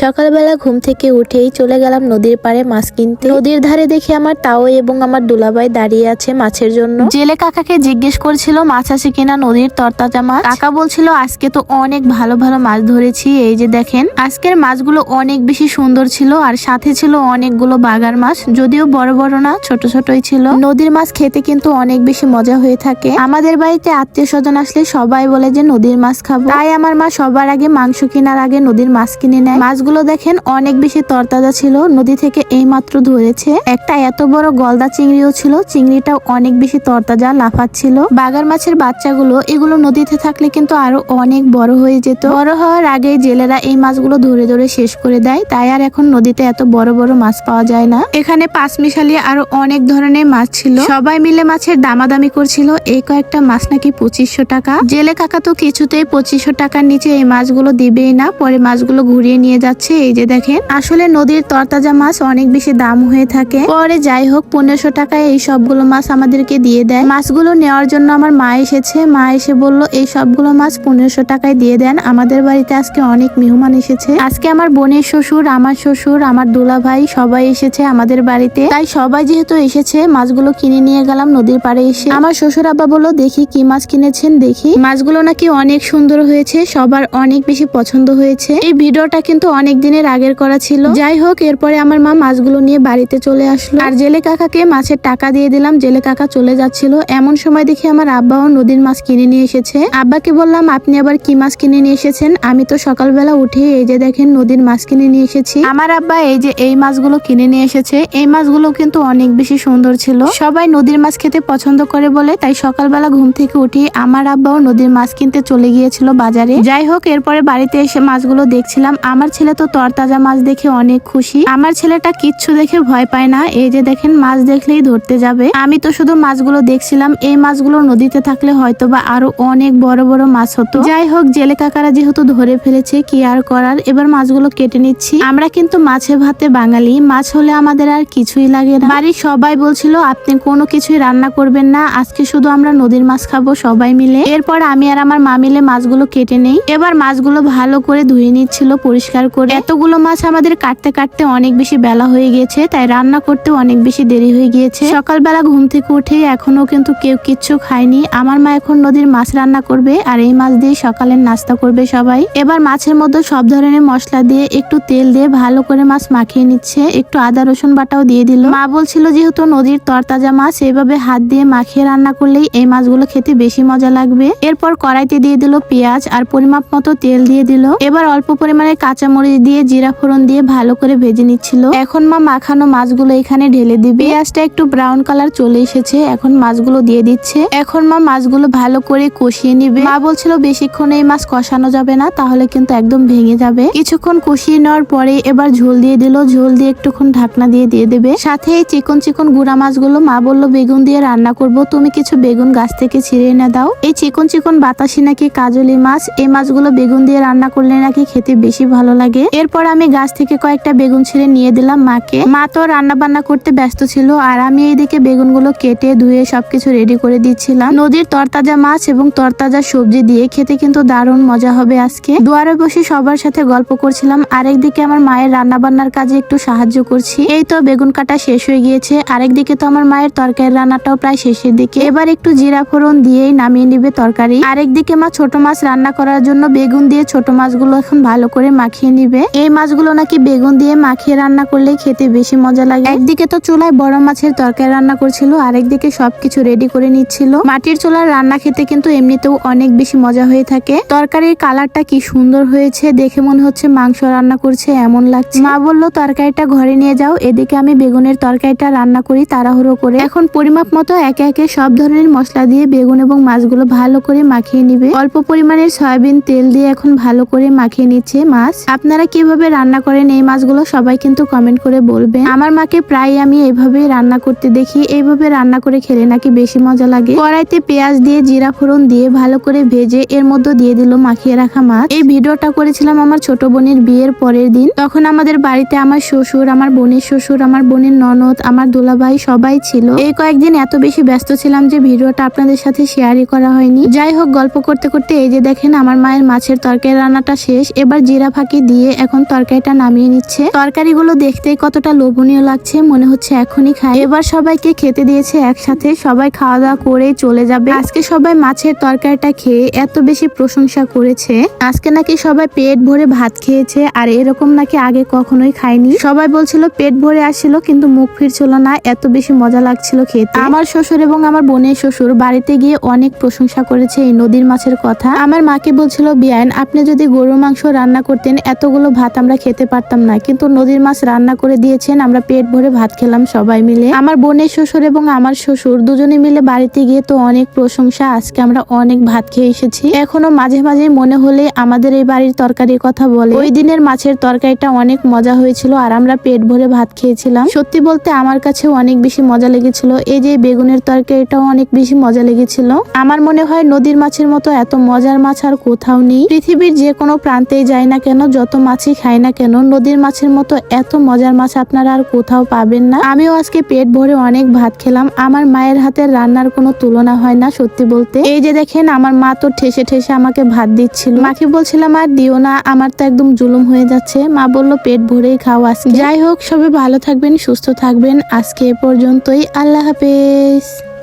সকালবেলা ঘুম থেকে উঠেই চলে গেলাম নদীর পাড়ে মাছ কিনতে। নদীর ধারে দেখে আমার তাও এবং আমার দুলাভাই দাঁড়িয়ে আছে মাছের জন্য। জেলে কাকাকে জিজ্ঞেস করছিল মাছ আছে কিনা নদীর তরতাজা মাছ? কাকা বলছিল আজকে তো অনেক ভালো ভালো মাছ ধরেছি এই যে দেখেন। আজকের মাছগুলো অনেক বেশি সুন্দর ছিল আর সাথে ছিল অনেকগুলো বাগার মাছ যদিও বড় বড় না ছোট ছোটই ছিল। নদীর মাছ খেতে কিন্তু অনেক বেশি মজা হয়ে থাকে। আমাদের বাড়িতে আত্মীয় স্বজন আসলে সবাই বলে যে নদীর মাছ খাব। তাই আমার মা সবার আগে মাংস কেনার আগে নদীর মাছ কিনে নেয়। মাছগুলো দেখেন অনেক বেশি তরতাজা ছিল। নদী থেকে এই মাত্র ধরেছে একটা এত বড় গলদা চিংড়িও ছিল। চিংড়িটাও অনেক বেশি তরতাজা লাফাচ্ছিল বাগার মাছের বাচ্চাগুলো, এগুলো নদীতে থাকলে কিন্তু আরও অনেক বড় হয়ে যেত। বড় হওয়ার আগে জেলেরা এই মাছগুলো ধরে ধরে শেষ করে দেয়। তাই আর এখন নদীতে এত বড় বড় মাছ পাওয়া যায় না। এখানে পাঁচ মিশালি আরও অনেক ধরনের মাছ ছিল। সবাই মিলে মাছের দামাদামি করছিল। এই কয়েকটা মাছ নাকি পঁচিশশো টাকা। জেলে কাকা তো কিছুতেই পঁচিশশো টাকার নিচে এই মাছগুলো দিবেই না। পরে মাছগুলো ঘুরিয়ে নিয়ে যাচ্ছে। এই যে দেখেন, আসলে নদীর তরতাজা মাছ অনেক বেশি দাম হয়ে থাকে। পরে যাই হোক, পনেরোশো টাকায় এই সবগুলো মাছ আমাদেরকে দিয়ে দেয়। মাছগুলো নেওয়ার জন্য আমার মা এসেছে। মা এসে বলল, এই সবগুলো মাছ পনেরোশো টাকায় দিয়ে দেন। আমাদের বাড়িতে আজকে অনেক মেহমান এসেছে। আজকে আমার বোনের শ্বশুর, আমার শ্বশুর, আমার দুলা ভাই সবাই এসেছে আমাদের বাড়িতে। তাই সবাই যেহেতু এসেছে, মাছগুলো কিনে নিয়ে গেলাম নদীর পাড়ে এসে। আমার শ্বশুর আব্বা বলল, দেখি কি মাছ কিনেছেন, দেখি। মাছগুলো নাকি অনেক সুন্দর হয়েছে, সবার অনেক বেশি পছন্দ হয়েছে। এই ভিডিওটা কিন্তু অনেক দিনের আগের করা ছিল। যাই হোক, এরপরে আমার মা মাছগুলো নিয়ে বাড়িতে চলে আসলো। আর জেলে কাকাকে মাছের টাকা দিয়ে দিলাম, জেলে কাকা চলে যাচ্ছিল। এমন সময় দেখি আমার আব্বাও নদীর মাছ কিনে নিয়ে এসেছে। আব্বাকে বললাম, আপনি আবার কি মাছ কিনে নিয়ে এসেছেন? আমি তো সকালবেলা উঠে এই যে দেখেন নদীর মাছ কিনে নিয়ে এসেছি। আমার আব্বা এই যে এই মাছগুলো কিনে নিয়ে এসেছে। এই মাছগুলো কিন্তু অনেক বেশি সুন্দর ছিল। সবাই নদীর মাছ খেতে পছন্দ করে বলে, তাই সকালবেলা ঘুম থেকে উঠে আমার আব্বাও নদীর মাছ কিনতে চলে গিয়েছিল বাজারে। যাই হোক, এরপরে বাড়িতে এসে মাছগুলো দেখছিলাম। আমার ছেলে তো তরতাজা মাছ দেখে অনেক খুশি। আমার ছেলেটা কিচ্ছু দেখে ভয় পায় না। এই যে দেখেন, মাছ দেখলেই ধরতে যাবে। আমি তো শুধু মাছগুলো দেখছিলাম। এই মাছগুলো নদীতে থাকলে হয়তো বা আরও অনেক বড় বড় মাছ হতো। যাই হোক, জেলে কাকারা যেহেতু ধরে ফেলেছে, কি আর করার? এবার মাছগুলো কেটে নিচ্ছি। আমরা কিন্তু মাছে ভাতে বাঙালি। মাছ হলে আমাদের আর কিছুই লাগে না। বাড়ির সবাই বলছিল, আপনি কোনো কিছুই রান্না করবেন না। আজকে শুধু আমরা নদীর মাছ খাব সবাই মিলে। এরপর আমি আর আমার মা মিলে মাছগুলো কেটে নেই। এবার মাছগুলো ভালো করে ধুয়ে নিচ্ছিল, পরিষ্কার করে এতগুলো মাছ আমাদের কাটতে কাটতে অনেক বেশি বেলা হয়ে গিয়েছে, তাই রান্না করতে অনেক বেশি দেরি হয়ে গিয়েছে। সকালবেলা ঘুম থেকে উঠে এখনও কিন্তু কেউ কিচ্ছু খায়নি। আমার মা এখন নদীর মাছ রান্না করবে আর এই মাছ দিয়ে সকালের নাস্তা করবে সবাই। এবার মাছের মধ্যে সব ধরনের মশলা দিয়ে একটু তেল দিয়ে ভালো করে মাছ মাখিয়ে নিচ্ছে। একটু আদা, রসুন বাটাও দিয়ে দিল। মা বলছিল যেহেতু নদীর তরতাজা মাছ, এভাবে হাত দিয়ে মাখিয়ে রান্না করলেই এই মাছগুলো খেতে বেশি মজা লাগবে। এরপর কড়াইতে দিয়ে দিল পেঁয়াজ আর পরিমাপ মতো তেল দিয়ে দিল। এবার অল্প পরিমাণে কাঁচামরিচ দিয়ে জিরা ফোড়ন দিয়ে ভালো করে ভেজে নিচ্ছিল। এখন মা মাখানো মাছগুলো এখানে ঢেলে দিবে। পেঁয়াজটা একটু ব্রাউন কালার চলে এসেছে, এখন মাছগুলো দিয়ে দিচ্ছে। এখন মা মাছগুলো ভালো করে কষিয়ে নিবে। মা বলছিল, বেশিক্ষণ এই মাছ কষানো যাবে না, তাহলে কিন্তু একদম ভেঙে যাবে। কিছুক্ষণ কষিয়ে নেওয়ার পরে এবার ঝোল দিয়ে দিল। ঝোল দিয়ে একটুক্ষণ ঢাকনা দিয়ে দিয়ে দেবে। সাথে এই চিকন চিকন গুড়া মাছগুলো মা বলল, বেগুন দিয়ে রান্না করব, তুমি কিছু বেগুন গাছ থেকে ছিঁড়ে এনে দাও। এই চিকন চিকন বাতাসি নাকি কাজলি মাছ, এই মাছগুলো বেগুন দিয়ে রান্না করলে নাকি খেতে বেশি ভালো লাগে। এরপর আমি গাছ থেকে কয়েকটা বেগুন ছিঁড়ে নিয়ে দিলাম মাকে। মা তো রান্না বান্না করতে ব্যস্ত ছিল, আর আমি এইদিকে বেগুনগুলো কেটে ধুয়ে সবকিছু রেডি করে দিচ্ছিলাম। নদীর তরতাজা মাছ এবং তরতাজা সবজি দিয়ে খেতে কিন্তু দারুণ মজা হবে আজকে। দুয়ারে বসে সবার সাথে গল্প করছিলাম, আরেকদিকে আমার মায়ের রান্না বান্নার কাজে একটু সাহায্য করছি। এই তো বেগুন কাটা শেষ হয়ে গিয়েছে, আরেকদিকে তো আমার মায়ের তরকারি রান্নাটাও প্রায় শেষের দিকে। এবার একটু জিরা ফোড়ন দিয়েই নামিয়ে নিবে তরকারি। আরেকদিকে মা ছোট মাছ রান্না করার জন্য বেগুন দিয়ে ছোট মাছগুলো এখন ভালো করে মাখিয়ে নিবে। এই মাছগুলো নাকি বেগুন দিয়ে মাখিয়ে রান্না করলে খেতে বেশি মজা লাগে। একদিকে তো চুলায় বড় মাছের তরকারি রান্না করছিল, আরেকদিকে সবকিছু রেডি করে নিচ্ছিল। মাটির চুলার রান্না খেতে কিন্তু এমনিতেও অনেক বেশি মজা হয়ে থাকে। তরকারির কালারটা কি সুন্দর হয়েছে দেখে মনে হচ্ছে মাংস রান্না করছে এমন লাগছে। মা বলল, তরকারিটা ঘরে নিয়ে যাও, এদিকে আমি বেগুনের তরকারিটা রান্না করি তাড়াহুড়ো করে। এখন পরিমাপ মতো একে একে সব ধরনের মশলা দিয়ে বেগুন এবং মাছগুলো ভালো করে মাখিয়ে নিবে। অল্প পরিমাণের সয়াবিন তেল দিয়ে এখন ভালো করে মাখিয়ে নিচ্ছে মাছ। আপনারা কীভাবে রান্না করেন এই মাছগুলো সবাই কিন্তু কমেন্ট করে বলবেন। আমার মাকে প্রায় আমি এইভাবে রান্না করতে দেখি, এইভাবে রান্না করে খেলে নাকি বেশি মজা লাগে। কড়াইতে পেঁয়াজ দিয়ে জিরা ফোড়ন দিয়ে ভালো করে ভেজে এর মধ্যে দিয়ে দিল মাখিয়ে রাখা মাছ। এই ভিডিওটা করেছিলাম আমার ছোট বোনের বিয়ের পরের দিন। তখন আমাদের বাড়িতে আমার শ্বশুর, আমার বোনের শ্বশুর, আমার বোনের ননদ, আমার দুলাভাই সবাই ছিল। এই কয়েকদিন এত বেশি ব্যস্ত ছিলাম যে ভিডিওটা আপনাদের সাথে শেয়ারই করা হয়নি। যাই হোক, গল্প করতে করতে এই যে দেখেন আমার মায়ের মাছের তরকারি রান্নাটা শেষ। এবার জিরা ফাঁকি দিয়ে দিয়ে এখন তরকারিটা নামিয়ে নিচ্ছে। তরকারিগুলো দেখতে কতটা লোভনীয় লাগছে, মনে হচ্ছে এখনই খাই। এবার সবাইকে খেতে দিয়েছে একসাথে, সবাই খাওয়া দাওয়া করে চলে যাবে। আজকে সবাই মাছের তরকারিটা খেয়ে এত বেশি প্রশংসা করেছে। আজকে নাকি সবাই পেট ভরে ভাত খেয়েছে, আর এরকম নাকি আগে কখনোই খায়নি। সবাই বলছিল পেট ভরে আসছিল, কিন্তু মুখ ফিরছিল না, এত বেশি মজা লাগছিল খেতে। আমার শ্বশুর এবং আমার বোনের শ্বশুর বাড়িতে গিয়ে অনেক প্রশংসা করেছে এই নদীর মাছের কথা। আমার মাকে বলছিল, বিয়ান, আপনি যদি গরুর মাংস রান্না করতেন এতগুলো ভাত আমরা খেতে পারতাম না, কিন্তু নদীর মাছ রান্না করে দিয়েছেন, আমরা পেট ভরে ভাত খেলাম সবাই মিলে। আমার বোনের শ্বশুর এবং আমার শ্বশুর দুজনে মিলে বাড়িতে গিয়ে তো অনেক প্রশংসা, আজকে আমরা অনেক ভাত খেয়ে এসেছি। এখনও মাঝে মাঝে মনে হলে আমাদের এই বাড়ির তরকারির কথা বলে। ওই দিনের মাছের তরকারিটা অনেক মজা হয়েছিল আর আমরা পেট ভরে ভাত খেয়েছিলাম। সত্যি বলতে আমার কাছে অনেক বেশি মজা লেগেছিল। এই যে বেগুনের তরকারিটাও অনেক বেশি মজা লেগেছিল। আমার মনে হয় নদীর মাছের মতো এত মজার মাছ আর কোথাও নেই। পৃথিবীর যে কোনো প্রান্তেই যায় না কেন, যত মাছই খাই না কেন? নদীর মাছের মতো এত মজার মাছ আপনারা আর কোথাও পাবেন না। আমিও আজকে পেট ভরে অনেক ভাত খেলাম। আমার মায়ের হাতের রান্নার কোনো তুলনা হয় না সত্যি বলতে। এই যে দেখেন, আমার মা তো ঠেসে ঠেসে আমাকে ভাত দিচ্ছিল। মাকে বলছিলাম, আর দিও না, আমার তো একদম জুলুম হয়ে যাচ্ছে। মা বলল, পেট ভরেই খাও আজকে। যাই হোক সবাই ভালো থাকবেন, সুস্থ থাকবেন। আজকে এ পর্যন্তই। আল্লাহ হাফেজ।